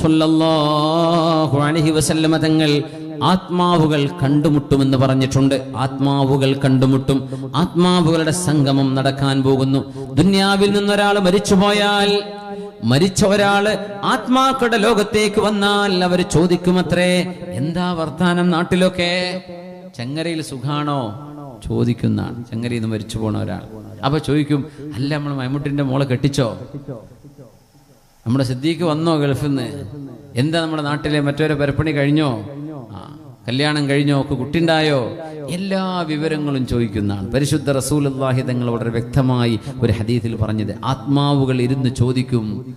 സ്വല്ലല്ലാഹു അലൈഹി വസല്ലമ തങ്ങൾ ആത്മാവുകൾ കണ്ടുമുട്ടുമെന്ന് പറഞ്ഞിട്ടുണ്ട്. ആത്മാവുകൾ കണ്ടുമുട്ടും. ആത്മാവുകളുടെ സംഗമം നടക്കാൻ പോകുന്നു. ദുന്യാവിൽ നിന്നൊരാൾ മരിച്ചുപോയാൽ മരിച്ച ഒരാൾ ആത്മാക്കളുടെ ലോകത്തേക്ക് വന്നാൽ അവർ ചോദിക്കുമത്രേ എന്താ വർത്താനം നാട്ടിലൊക്കെ? ചങ്ങരയിൽ സുഖാണോ? ചോദിക്കുന്നതാണ്. ചങ്ങരയിൽ നിന്ന് മരിച്ചു പോണ ഒരാൾ. അപ്പൊ ചോദിക്കും അല്ല നമ്മൾ മമ്മൂട്ടിന്റെ മോളെ കെട്ടിച്ചോ? നമ്മുടെ സിദ്ദീഖ് വന്നോ ഗൾഫിൽ നിന്ന് എന്താ നമ്മുടെ നാട്ടിലെ മറ്റൊരു പരപ്പണി കഴിഞ്ഞോ? ആ, കല്യാണം കഴിഞ്ഞോ? ഒക്കെ കുട്ടിണ്ടായോ? എല്ലാ വിവരങ്ങളും ചോദിക്കുന്നതാണ്. പരിശുദ്ധ റസൂലുള്ളാഹി തങ്ങൾ വളരെ വ്യക്തമായി ഒരു ഹദീത്തിൽ പറഞ്ഞത്. ആത്മാവുകൾ ഇരുന്ന് ചോദിക്കും.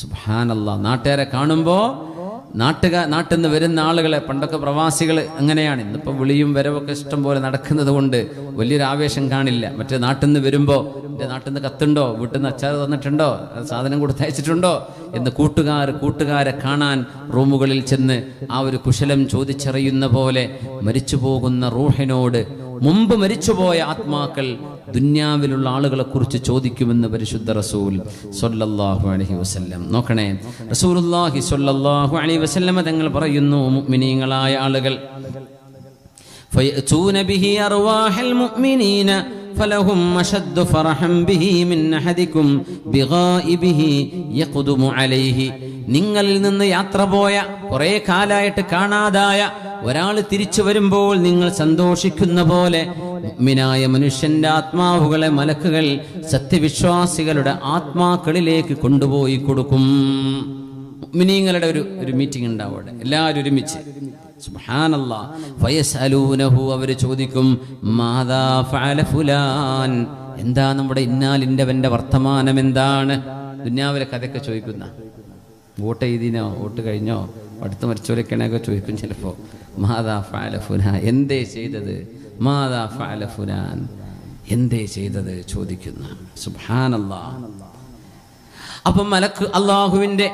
സുബ്ഹാനല്ലാ നാട്ടുകാരെ കാണുമ്പോ നാട്ടുക നാട്ടിൽ നിന്ന് വരുന്ന ആളുകളെ പണ്ടൊക്കെ പ്രവാസികൾ അങ്ങനെയാണ്. ഇന്നിപ്പോൾ വിളിയും വരവൊക്കെ ഇഷ്ടം പോലെ നടക്കുന്നത് കൊണ്ട് വലിയൊരു ആവേശം കാണില്ല. മറ്റേ നാട്ടിൽ നിന്ന് വരുമ്പോൾ എന്റെ നാട്ടിൽ നിന്ന് കത്തുണ്ടോ? വീട്ടിൽ നിന്ന് അച്ചാർ തന്നിട്ടുണ്ടോ? സാധനം കൊടുത്തയച്ചിട്ടുണ്ടോ? എന്ന് കൂട്ടുകാർ കൂട്ടുകാരെ കാണാൻ റൂമുകളിൽ ചെന്ന് ആ ഒരു കുശലം ചോദിച്ചറിയുന്ന പോലെ മരിച്ചു പോകുന്ന റൂഹിനോട് മുമ്പ് മരിച്ചുപോയ ആത്മാക്കൾ ദുന്യാവിലുള്ള ആളുകളെ കുറിച്ച് ചോദിക്കുമെന്ന് പരിശുദ്ധ റസൂൽ സല്ലല്ലാഹു അലൈഹി വസല്ലം നോക്കണേ റസൂലുള്ളാഹി സല്ലല്ലാഹു അലൈഹി വസല്ലമ തങ്ങൾ പറയുന്നു മുഅ്മിനീങ്ങളായ ആളുകൾ فيأتون به أرواح المؤمنين فلهم أشد فرحا به من أحدكم بغائبه يقدم عليه നിങ്ങളിൽ നിന്ന് യാത്ര പോയ കുറെ കാലായിട്ട് കാണാതായ ഒരാൾ തിരിച്ചു വരുമ്പോൾ നിങ്ങൾ സന്തോഷിക്കുന്ന പോലെ മിനായ മനുഷ്യന്റെ ആത്മാവുകളെ മലക്കുകൾ സത്യവിശ്വാസികളുടെ ആത്മാക്കളിലേക്ക് കൊണ്ടുപോയി കൊടുക്കും. മിനിങ്ങളുടെ ഒരു ഒരു മീറ്റിംഗ് ഉണ്ടാവും അവിടെ. എല്ലാവരും ഒരുമിച്ച്. സുബ്ഹാനല്ലാ. അവർ ചോദിക്കും ഫഅല ഫുലാൻ? എന്താ നമ്മുടെ ഇന്നാലിന്റെവന്റെ വർത്തമാനം എന്താണ്? ദുന്യാവിലെ കഥയൊക്കെ ചോദിക്കുന്ന. വോട്ട് എഴുതിനോ? വോട്ട് കഴിഞ്ഞോ? അടുത്ത് മരിച്ചവരൊക്കെയാണെങ്കിൽ ചോദിക്കും ചിലപ്പോൾ മാതാ ഫഅല ഫുലാൻ? എന്തേ ചെയ്തത്? മാതാ ഫഅല ഫുലാൻ? എന്തേ ചെയ്തത്? ചോദിക്കുന്ന. സുബ്ഹാനല്ലാ. അപ്പം മലക്ക് അള്ളാഹുവിന്റെ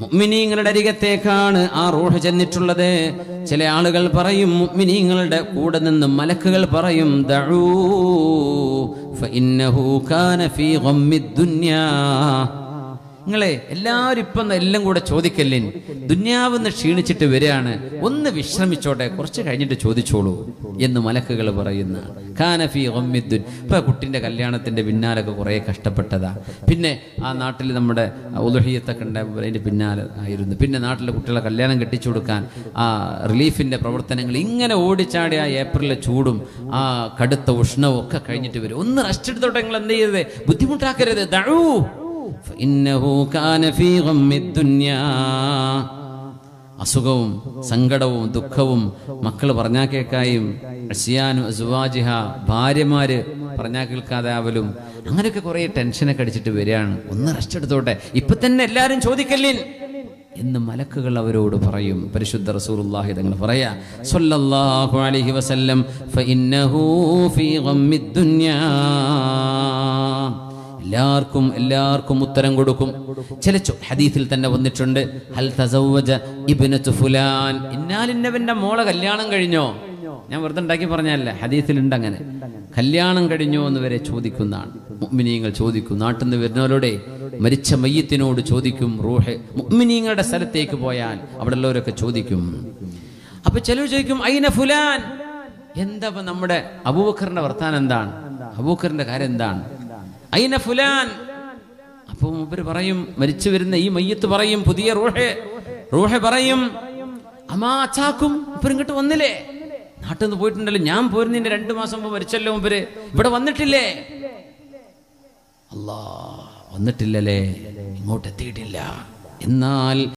മുഅ്മിനീങ്ങളുടെ അരികത്തേക്കാണ് ആ റൂഹ് ചെന്നിട്ടുള്ളത്. ചില ആളുകൾ പറയും മുഅ്മിനീങ്ങളുടെ കൂടെ നിന്ന് മലക്കുകൾ പറയും നിങ്ങളെ എല്ലാവരും ഇപ്പം എല്ലാം കൂടെ ചോദിക്കല്ലേ ദുന്യാവെന്ന് ക്ഷീണിച്ചിട്ട് വരികയാണ്. ഒന്ന് വിശ്രമിച്ചോട്ടെ കുറച്ച് കഴിഞ്ഞിട്ട് ചോദിച്ചോളൂ എന്ന് മലക്കുകൾ പറയുന്ന. ഖാനഫി ഒമ്മിദ്ദുൻ ഇപ്പൊ കുട്ടിന്റെ കല്യാണത്തിന്റെ പിന്നാലൊക്കെ കുറെ കഷ്ടപ്പെട്ടതാ. പിന്നെ ആ നാട്ടിൽ നമ്മുടെ ഉലുഹിയത്തൊക്കെ ഉണ്ടായപ്പോൾ അതിന്റെ പിന്നാലെ ആയിരുന്നു. പിന്നെ നാട്ടിലെ കുട്ടികളെ കല്യാണം കെട്ടിച്ചു കൊടുക്കാൻ ആ റിലീഫിന്റെ പ്രവർത്തനങ്ങൾ ഇങ്ങനെ ഓടിച്ചാടി ആ ഏപ്രിലെ ചൂടും ആ കടുത്ത ഉഷ്ണവും ഒക്കെ കഴിഞ്ഞിട്ട് വരും. ഒന്ന് റെസ്റ്റ് എടുത്തോട്ടെ നിങ്ങൾ എന്ത് ചെയ്യരുത്? ബുദ്ധിമുട്ടാക്കരുത്. ദഴൂ അസുഖവും സങ്കടവും ദുഃഖവും മക്കൾ പറഞ്ഞാൽ കേൾക്കായും അസിയാനും അസുവാജിഹ ഭാര്യമാര് പറഞ്ഞാൽ കേൾക്കാതെ ആവലും അങ്ങനെയൊക്കെ കുറേ ടെൻഷനൊക്കെ അടിച്ചിട്ട് വരികയാണ്. ഒന്ന് റെസ്റ്റ് എടുത്തോട്ടെ. ഇപ്പൊ തന്നെ എല്ലാവരും ചോദിക്കല്ലേ എന്ന് മലക്കുകൾ അവരോട് പറയും. പരിശുദ്ധ റസൂലുള്ളാഹി തങ്ങൾ പറയാ സല്ലല്ലാഹു അലൈഹി വസല്ലം ഫഇന്നഹു ഫീ ഗമ്മിദ് ദുനിയാ. എല്ലാവർക്കും എല്ലാവർക്കും ഉത്തരം കൊടുക്കും. ചില ഹദീസിൽ തന്നെ വന്നിട്ടുണ്ട് ഹൽ തസവ്വജ ഇബ്നതു ഫുലാൻ. ഇന്നാലിന്നവന്റെ മോളെ കല്യാണം കഴിഞ്ഞോ? ഞാൻ വെറുതെ ഉണ്ടാക്കി പറഞ്ഞല്ല ഹദീസിലുണ്ട് അങ്ങനെ. കല്യാണം കഴിഞ്ഞോ എന്ന് വരെ ചോദിക്കുന്നതാണ്. മുഅ്മിനീങ്ങൾ ചോദിക്കും നാട്ടിൽ നിന്ന് വരുന്നവരോടെ മരിച്ച മയ്യത്തിനോട് ചോദിക്കും റൂഹ് മുഅ്മിനീങ്ങളുടെ സ്ഥലത്തേക്ക് പോയാൽ അവിടെ ഉള്ളവരൊക്കെ ചോദിക്കും. അപ്പൊ ചിലർ ചോദിക്കും അയിന ഫുലാൻ? എന്താ നമ്മുടെ അബൂബക്കറിന്റെ വർത്താനം എന്താണ്? അബൂബക്കറിന്റെ കാര്യം എന്താണ്? അയിന ഫുലാൻ? അപ്പൊ മൂപ്പര് പറയും മരിച്ചു വരുന്ന ഈ മയ്യത്ത് പറയും പുതിയ റൂഹെ റൂഹെ പറയും അമ്മാ അച്ചാക്കും ഇങ്ങോട്ട് വന്നില്ലേ? നാട്ടിൽ നിന്ന് പോയിട്ടുണ്ടല്ലോ ഞാൻ പോരുന്നതിന്റെ രണ്ടു മാസം മുമ്പ് മരിച്ചല്ലോ മൂപ്പര്. ഇവിടെ വന്നിട്ടില്ലേ? അല്ലാ വന്നിട്ടില്ലല്ലേ? ഇങ്ങോട്ട് എത്തിയിട്ടില്ല എന്നാൽ